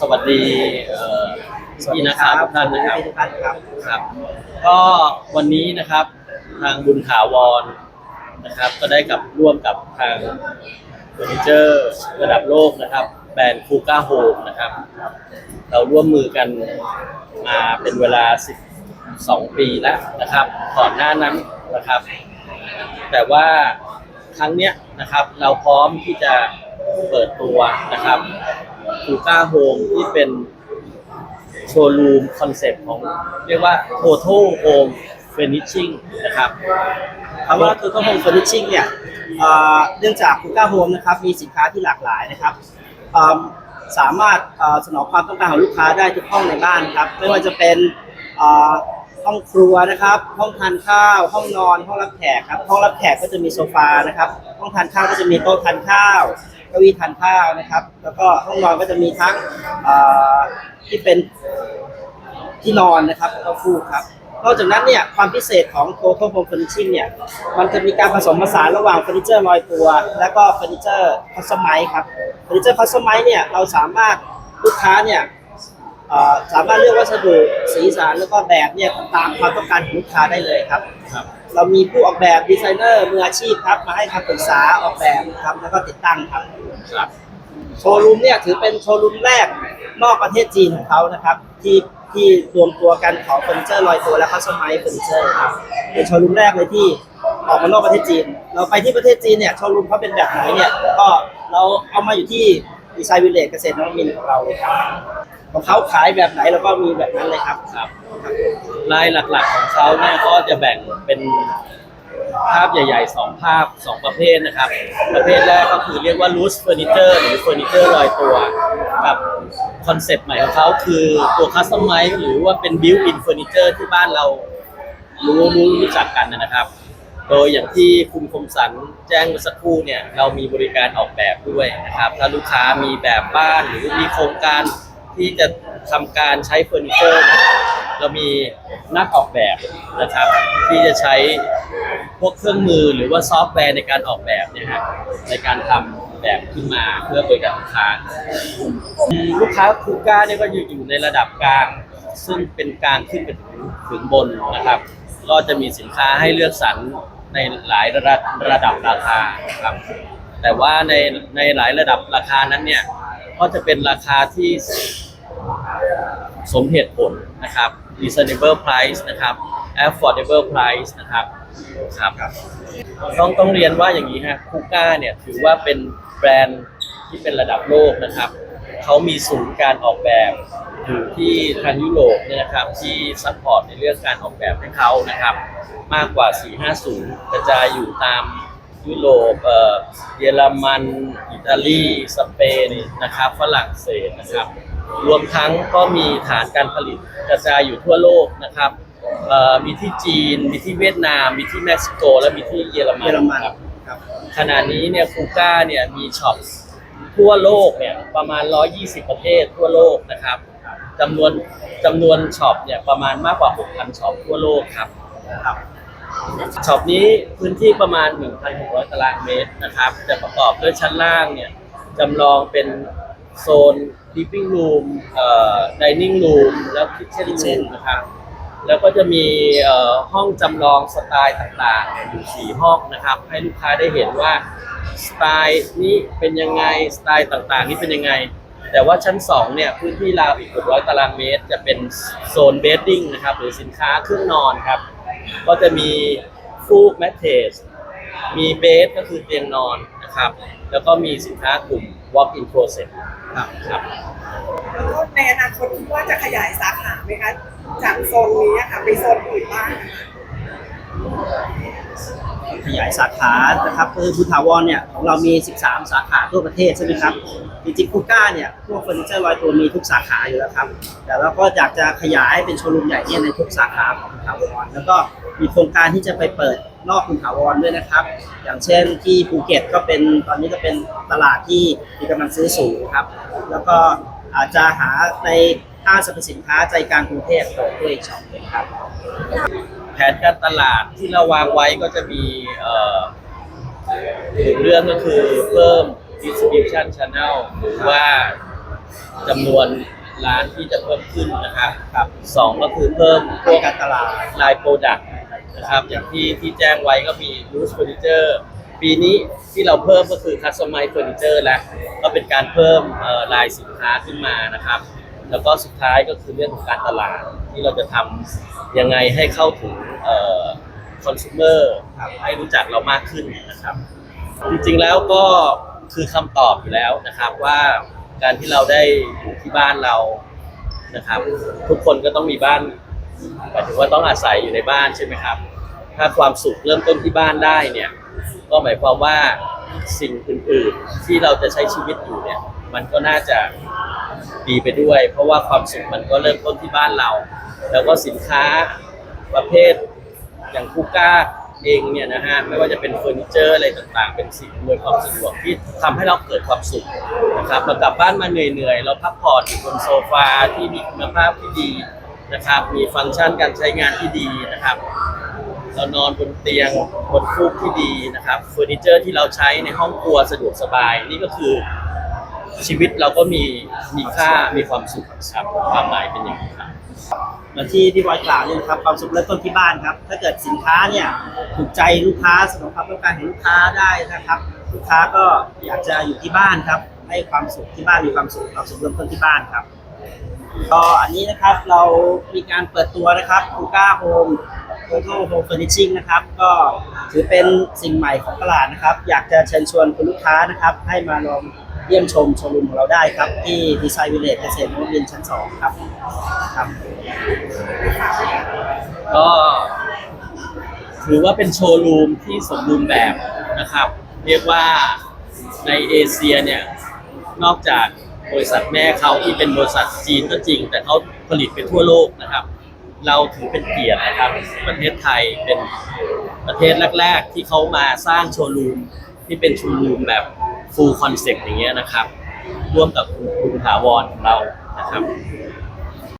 สวัสดีเอ่อพี่นะครับทุกท่านนะครับ ทุกท่านครับ ครับ ก็วันนี้นะครับทางบุญถาวรนะครับ ก็ได้กับร่วมกับทางเฟอร์นิเจอร์ระดับโลกนะครับ แบรนด์คูก้าโฮมนะครับ เราร่วมมือกันมาเป็นเวลา 12 ปีแล้วนะครับ ก่อนหน้านั้นนะครับ แต่ว่าครั้งเนี้ยนะครับ เราพร้อมที่จะเปิดตัวนะครับ คูก้าโฮมที่เป็นโชว์รูมคอนเซ็ปต์ของ เรียกว่า Total Home Furnishing นะครับคำว่า Total Home Furnishing เนี่ยเอ่อเนื่องจากคุก้าโฮมนะครับมีสินค้าที่หลากหลายนะครับสามารถสนองความต้องการของลูกค้าได้ทุกห้องในบ้านครับไม่ว่าจะเป็นห้องครัวนะครับ ห้องทานข้าว ห้องนอน ห้องรับแขกครับ ห้องรับแขกก็จะมีโซฟานะครับ ห้องทานข้าวก็จะมีโต๊ะทานข้าว ก้าอี้ทานข้าวนะครับ แล้วก็ห้องนอนก็จะมีทั้งที่เป็นที่นอนนะครับแล้วก็ฟูกครับนอกจากนั้นเนี่ยความพิเศษของ Total Home Furnishing เนี่ยมันจะมีการผสมผสานระหว่างเฟอร์นิเจอร์ลอยตัว และก็เฟอร์นิเจอร์คัสตอมไมซ์ครับเฟอร์นิเจอร์คัสตอมไมซ์เนี่ยเราสามารถลูกค้าเนี่ยสามารถเลือกวัสดุสีสันแล้วก็แบบเนี่ยตามความต้องการของลูกค้าได้เลยครับครับ เรามีผู้ออกแบบดีไซเนอร์มืออาชีพครับ มาให้คำปรึกษาออกแบบครับแล้วก็ติดตั้งครับครับ โชว์รูมเนี่ยถือเป็นโชว์รูมแรกนอกประเทศจีนของเขานะครับ ที่ที่รวมตัวกันของเฟอร์นิเจอร์ลอยตัวและคัสตอมไมซ์เฟอร์นิเจอร์ครับเป็นโชว์รูมแรกเลยที่ออกมานอกประเทศจีน เราไปที่ประเทศจีนเนี่ยโชว์รูมเขาเป็นแบบไหนเนี่ยก็เราเอามาอยู่ที่ดีไซน์วิลเลจเกษตรนวมินทร์ของเราเลยครับ ของเขาขายแบบไหนเราก็มีแบบนั้นเลยครับครับลายหลักๆของเขาเนี่ยก็จะแบ่งเป็นภาพใหญ่ๆสองภาพสองประเภทนะครับ ประเภทแรกก็คือเรียกว่า loose furniture หรือ furniture ลอยตัวกับคอนเซปต์ใหม่ของเขาคือตัว customize หรือว่าเป็น built in furniture ที่บ้านเรารู้รู้รู้จักกันนะครับ โดยอย่างที่คุณคมสันแจ้งเมื่อสักครู่เนี่ยเรามีบริการออกแบบด้วยนะครับ ถ้าลูกค้ามีแบบบ้านหรือมีโครงการ ที่จะทำการใช้เฟอร์นิเจอร์เนี่ยเรามีนักออกแบบนะครับ ที่จะใช้พวกเครื่องมือหรือว่าซอฟต์แวร์ในการออกแบบเนี่ยฮะในการทำแบบขึ้นมาเพื่อบริการลูกค้า ลูกค้าคูก้าเนี่ยก็อยู่อยู่ในระดับกลาง ซึ่งเป็นกลางขึ้นไปถึงถึงบนนะครับ ก็จะมีสินค้าให้เลือกสรรในหลายระดับระดับราคาครับ แต่ว่าในในหลายระดับราคานั้นเนี่ยก็จะเป็นราคาที่ สมเหตุผลนะครับ reasonable price นะครับ affordable price นะครับครับต้องต้องเรียนว่าอย่างนี้ฮะคูก้าเนี่ยถือว่าเป็นแบรนด์ที่เป็นระดับโลกนะครับเขามีศูนย์การออกแบบอยู่ที่ทางยุโรปเนี่ยนะครับที่ซัพพอร์ตในเรื่องการออกแบบให้เขานะครับ มากกว่า 450กระจายอยู่ตาม ยุโรปเอ่อเยอรมัน อิตาลี สเปนนะครับฝรั่งเศสนะครับ รวมทั้งก็มีฐานการผลิตกระจายอยู่ทั่วโลกนะครับเอ่อมีที่จีน มีที่เวียดนาม มีที่เม็กซิโก และมีที่เยอรมันเยอรมันครับครับขณะนี้เนี่ยคูก้าเนี่ยมีช็อปทั่วโลกเนี่ยประมาณ 120 ประเทศทั่วโลกนะครับจำนวนจำนวนช็อปเนี่ยประมาณมากกว่า 6,000 ช็อปทั่วโลกครับ ครับ ช็อปนี้พื้นที่ประมาณ 1,600 ตารางเมตรนะครับ จะประกอบด้วยชั้นล่างเนี่ยจำลองเป็นโซน living room เอ่อ dining room แล้ว kitchen room นะครับ แล้วก็จะมีเอ่อห้องจำลองสไตล์ต่างๆอยู่สี่ห้องนะครับ ให้ลูกค้าได้เห็นว่าสไตล์นี้เป็นยังไง สไตล์ต่างๆ นี้เป็นยังไง แต่ว่าชั้น 2 เนี่ย พื้นที่ราวอีก600 ตารางเมตร จะเป็นโซนเบดดิ้งนะครับ หรือสินค้าเครื่องนอนครับ ก็จะมีฟูกแมทเทสมีเบสก็คือเตียงนอนนะครับ แล้วก็มีสินค้ากลุ่ม walk-in closet ครับครับแล้วในอนาคตคิดว่าจะขยายสาขาไหมคะ จากโซนนี้อะค่ะไปโซนอื่นบ้างนะคะ ขยาย สาขานะครับคือบุญถาวรเนี่ยของเรามี 13 สาขาทั่วประเทศใช่ไหมครับจริงๆคูก้าเนี่ยพวกเฟอร์นิเจอร์ลอยตัวมีทุกสาขาอยู่แล้วครับ แต่เราก็อยากจะขยายเป็นโชว์รูมใหญ่เนี่ยในทุกสาขาของบุญถาวรแล้วก็มีโครงการที่จะไปเปิดนอกบุญถาวรด้วยนะครับ อย่างเช่นที่ภูเก็ตก็เป็นตอนนี้ก็เป็นตลาดที่มีกำลังซื้อสูงครับ แล้วก็อาจจะหาในห้างสรรพสินค้าใจกลางกรุงเทพเปิดด้วยอีกช็อปหนึ่งครับ แผนการตลาดที่เราวางไว้ก็จะมีเอ่อหนึ่งเรื่องก็คือเพิ่ม distribution channel หรือว่าจำนวนร้านที่จะเพิ่มขึ้นนะครับครับสองก็คือเพิ่มพวกการตลาดลายโปรดักต์นะครับ อย่างที่ที่แจ้งไว้ก็มี loose furniture ปีนี้ที่เราเพิ่มก็คือ customize furniture แล้วก็เป็นการเพิ่มลายสินค้าขึ้นมานะครับ แล้วก็สุดท้ายก็คือเรื่องของการตลาด ที่เราจะทำยังไงให้เข้าถึงเอ่อ consumer ให้รู้จักเรามากขึ้นนะครับ จริงๆแล้วก็คือคำตอบอยู่แล้วนะครับว่าการที่เราได้อยู่ที่บ้านเรานะครับ ทุกคนก็ต้องมีบ้านหมายถึงว่าต้องอาศัยอยู่ในบ้านใช่ไหมครับ ถ้าความสุขเริ่มต้นที่บ้านได้เนี่ย ก็หมายความว่าสิ่งอื่นๆที่เราจะใช้ชีวิตอยู่เนี่ย มันก็น่าจะ ดีไปด้วย เพราะว่าความสุขมันก็เริ่มต้นที่บ้านเรา แล้วก็สินค้าประเภทอย่างคูก้าเองเนี่ยนะฮะไม่ว่าจะเป็นเฟอร์นิเจอร์อะไรต่างๆ เป็นสิ่งอำนวยความสะดวกที่ทำให้เราเกิดความสุขนะครับมากลับบ้านมาเหนื่อยๆ เราพักผ่อนอยู่บนโซฟาที่มีคุณภาพที่ดีนะครับ มีฟังก์ชันการใช้งานที่ดีนะครับเรานอนบนเตียงบนฟูกที่ดีนะครับเฟอร์นิเจอร์ที่เราใช้ในห้องครัวสะดวกสบายนี่ก็คือ ชีวิตเราก็มีมีค่ามีความสุขครับความหมายเป็นอย่างนี้ครับมือนที่พี่บอยกล่าวเนี่ยนะครับความสุขเริ่มต้นที่บ้านครับ ถ้าเกิดสินค้าเนี่ยถูกใจลูกค้าสนองความต้องการของลูกค้าได้นะครับ ลูกค้าก็อยากจะอยู่ที่บ้านครับ ให้ความสุขที่บ้านมีความสุขความสุขเริ่มต้นที่บ้านครับก็อันนี้นะครับเรามีการเปิดตัวนะครับคูก้าโฮมโ o โ a โฮมเฟอร์นิชิ่งนะครับ ก็ถือเป็นสิ่งใหม่ของตลาดนะครับ อยากจะเชิญชวนคุณลูกค้านะครับ ให้มาลอง เยี่ยมชมโชว์รูมของเราได้ครับ ที่ดีไซน์วิลเลจเกษตรนวมินทร์ชั้น2ครับครับ ก็ถือว่าเป็นโชว์รูมที่สมบูรณ์แบบนะครับ เรียกว่าในเอเชียเนี่ย นอกจากบริษัทแม่เขาที่เป็นบริษัทจีนก็จริง แต่เขาผลิตไปทั่วโลกนะครับ เราถือเป็นเกียรตินะครับ ประเทศไทยเป็นประเทศแรก ๆ ที่เขามาสร้างโชว์รูมที่เป็นโชว์รูมแบบ ฟูลคอนเซ็ปต์อย่างเงี้ยนะครับ ร่วมกับคุณคุณถาวรของเรานะครับ